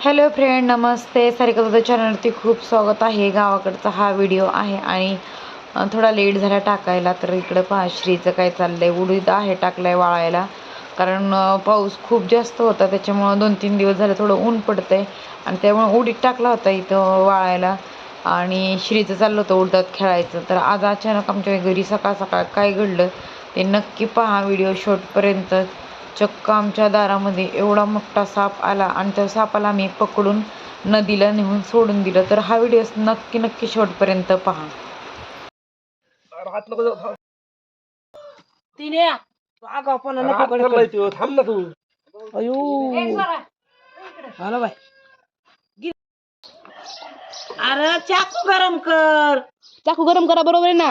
Hello friend नमस्ते. सारिका दादा चॅनलवरती खूप स्वागत आहे. गावाकडचा हा व्हिडिओ आहे आणि थोडा लेट झाला टाकायला तर इकडं पहा श्रीचं काय आहे उडीद आहे टाकलं आहे वाळायला. कारण पाऊस खूप जास्त होता त्याच्यामुळं दोन तीन दिवस झालं थोडं ऊन पडतंय. आणि त्यामुळं उडीद टाकला होता इथं वाळायला. आणि श्रीचं चाललं होतं उडदात खेळायचं. तर आज अचानक आमच्या घरी सकाळ सकाळ काय घडलं ते नक्की पहा. व्हिडिओ शॉर्टपर्यंत चक्क आमच्या दारामध्ये एवढा मोठा साप आला आणि त्या सापाला मी पकडून नदीला नेऊन सोडून दिलं. तर हा व्हिडिओ नक्की नक्की शेवटपर्यंत पहा. हात नको जाऊ, थांब. तिने थांब ना तू. अयो. आला बाय. गी- अरे चाकू गरम कर. चाकू गरम करा बरोबर आहे ना?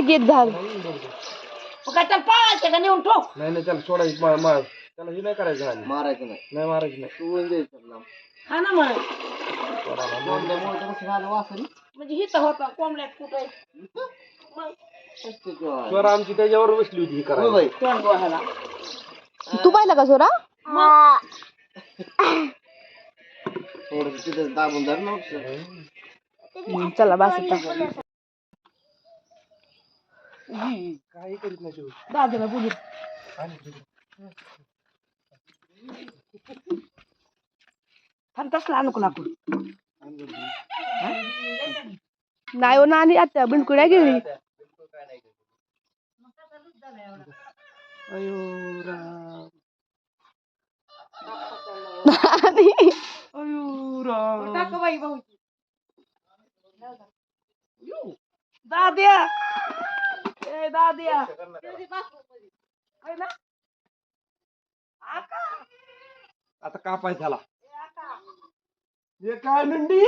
की एक झाल मग काय त्याला पाळायचं का नेऊन ठोक नाही नाही त्याला सोडायचं मा- मा- त्याला हे नाही करायचं आणि. मारायचं नाही. नाही मारायचं नाही. तू द्यायचं लांब. हा ना मग. सोडायला. बोंबल्यामुळे तर कसं झालं वासरी. म्हणजे हिथं होता कोंबड्यात कुठे मग. स्वर आमची त्याच्यावर बसली होती ही होय करायला बाई. तोंड गोहायला तू पाहिलं का सोरा थोडंसं तिथं दाबून धर ना चला बास काही करीत नाही शिव. दादाला बोलू. थांब तसला आणू नको? नाही हो नानी आता बिंडकुड्या गेली. अयो राम. नानी. अयो राम. दाद्या. ए दाद्या. है. आता कापाय झाला. हे काय नंडी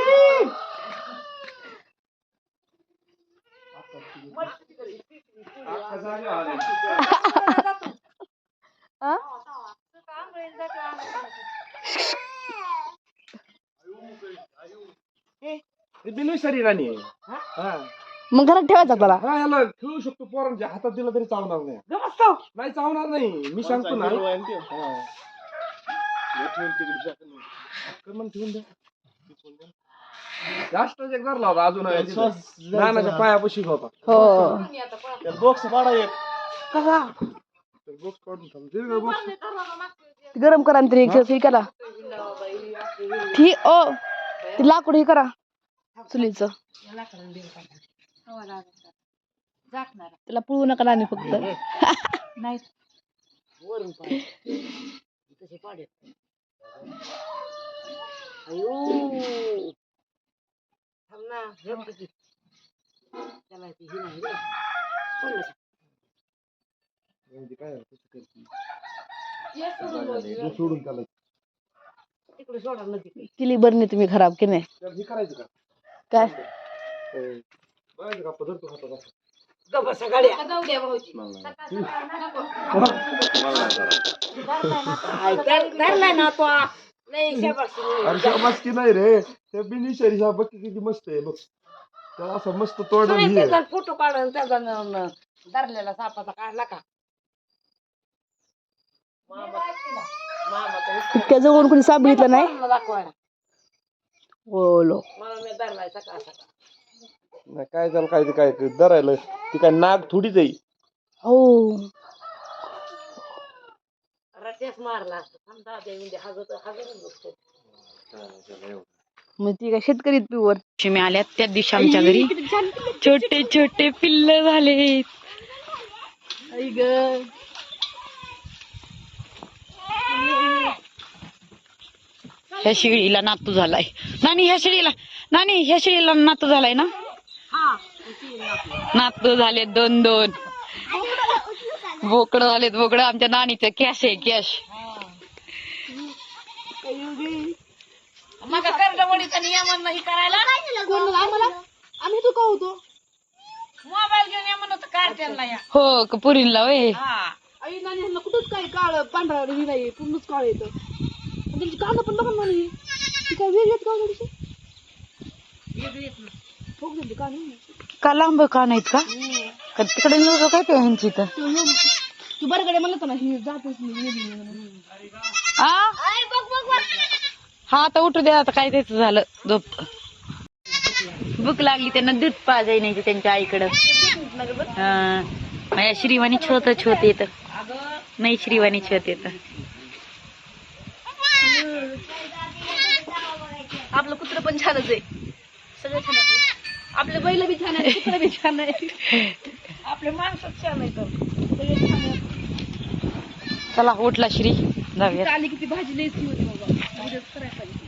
अख्खा आलाय. आ? हे. हा मग घरात ठेवायचा त्याला हा याला खेळू शकतो पोरांच्या हातात दिला तरी चावणार नाही गमस्त हो. नाही चावणार नाही मी सांगतो ना हा. ठेवून द्या. होता अजून आहे तिथं. नानाच्या पायापाशी होता हो बॉक्स पाडा एक कसा बॉक्स काढून. गरम करा आणि तरी हे करा ठीक ओ ते लाकूड हे करा चुलीचं. त्याला पुळू नका नानी फक्त. हे ही नाही किली बरणी तुम्ही खराब की नाही. काय? धरलाय ना तो. अरे की नाही रे. ते बिनिशरी साहेब बघ किती मस्त आहे बघ. त्याला असं मस्त तोडून हे त्याचा फोटो काढून त्याचा धरलेला सापाचा काढला का? मामा मामा इतक्या जवळून कोणी साप बघितलं नाही? दाखवायला. बोलो मला मी धरलाय सकाळ सकाळ. नाही काय त्याला काय ते काय धरायला? ती काय नाग थोडीच आहे. हो. मारला ते. मग ती काय शेतकरी पिवर? लक्ष्मी आल्या त्या दिवशी आमच्या घरी. छोटे छोटे पिल्ल झाले ह्या शिळीला नातू झालाय. नानी ह्या शिळीला नानी ह्या शिळीला नातू झालाय ना? नातू झाले दोन दोन. बोकडं आलेत बोकडं. आमच्या नानीचं कॅश आहे कॅश मग करडवडीचा नियमन नाही करायला? कोण आम्हाला आम्ही तू का होतो. मोबाईल घेऊन या म्हणत कार्टेलला या. हो का पुरीला वय. हा. आई नानी ह्यांना कुठंच काय काळ पांढरा नाही पूर्णच काळ येतं त्यांची कांदा पण बघा ना ती काय वेगळी आहेत का थोडीशी झाली का नाही? का लांब का नाहीत का? का तिकडे निवडो काय ते ह्यांची तर तू येऊन- तू बरं कडे म्हणलं होतं ना ही जातच नाही वेगळी म्हणून. आ? हा आता उठू द्या आता काय त्याच झालं. झोप. भूक लागली त्यांना दूध पाजाय नाही त्यांच्या आईकडं. हा. माझ्या श्रीवाणी छोत छोत येत नाही श्रीवाणी छोत येत आपलं कुत्र पण छानच आहे. सगळं छान आहे. आपले बैल बी छान आहे कुत्र बी छान आहे आपले माणसं छान आहे तर. सगळे छान आहे. चला उठला श्री. जाऊया आली किती भाजी लईच होती बाबा. उद्याच करायला पाहिजे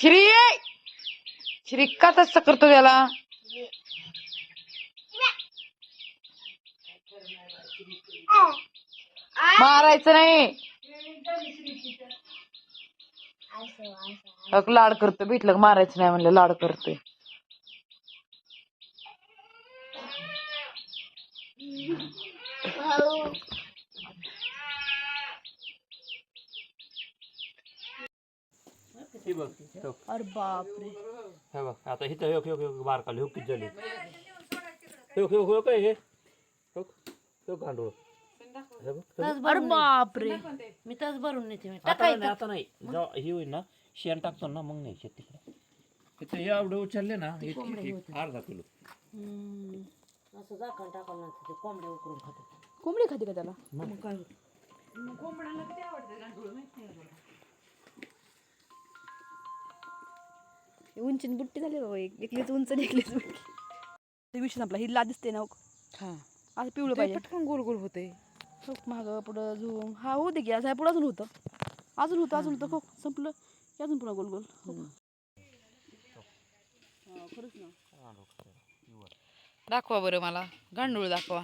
श्री श्री का तसं करतो त्याला मारायचं नाही. अग, लाड करतो भेटलं का मारायचं नाही म्हणलं लाड करतोय. हे बघ हो. अरे बापरे. हे बघ आता हिथं ह्यो ह्यो ह्यो बारकाले ह्यो किती झाली? ह्यो ह्यो ह्यो काय हे? ह्यो ह्यो गांडूळ. हे बघ अरे बापरे. मी तस भरून नेते मी आता नाही आता नाही. जेव्हा हे होईल ना शेण टाकतो ना मग नाही शेत तिकडे तिथं हे एवढं उचलले ना एक एक अर्धा किलो. असं झाकण टाकावं लागतं ते कोंबड्या उकरून खातात. कोंबडी खाते का त्याला? मग. काय? होतं? उंचीन बुट्टी झाली बाबा एक एकलीच उंच आणि एकलीच बुट्टी. ते विषय संपला ही ला दिसते ना हो. असं पिवळं पाहिजे. पटकन गोल गोल होते हो मागं पुढं झूम हा होते की असं पुढं अजून होतं. अजून होतं अजून होतं. हो संपलं की अजून पुन्हा गोल गोल. हो? हा, खरंच ना. दाखवा बरं मला. गांडूळ दाखवा.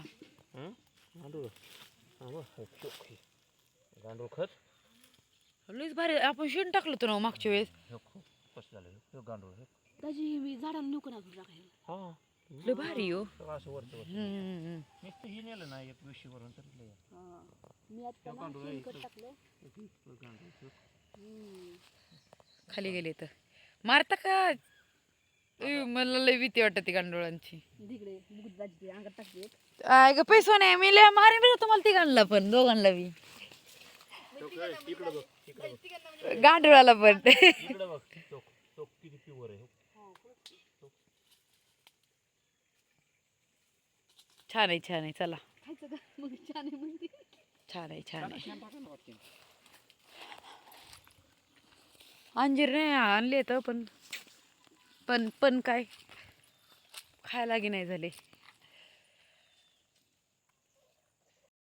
गांडूळ. हा बघ, हे चोख हे. गांडूळ खत. लईच भारी. आपण शेण टाकलं होतं ना मागच्या वेळेस. ह्यो खूप कसं झालं. ह्यो? ह्यो गांडूळ हे. त्याची मी झाडांना नुकून अजून टाकायला. हा. लय भारी हो. सगळं असं वरचं वरचं. हम्म. नुसतं हे नेलं ना एक विषय वरून तर लय. हा. मी आता ना शेणखत टाकलं एक- एक गांडूळ ह्यो. खाली गेले तर. मारता का? ए, मला लय भीती वाटते गांडुळांची. तिकडे बुगत दाजी अंगात टाकते आय ग पैसा नाही मी लय मारेन बरं तुम्हाला तिघांना पण दोघांना बी. गांडुळाला पण. इकडं बघ चोख चोख किती प्युअर आहे छान आहे छान आहे. चला. खायचं का? मग छान आहे म्हणते. छान आहे छान आहे. अंजीर नाही आणले तर पण पण पण काय खायला की नाही झाले.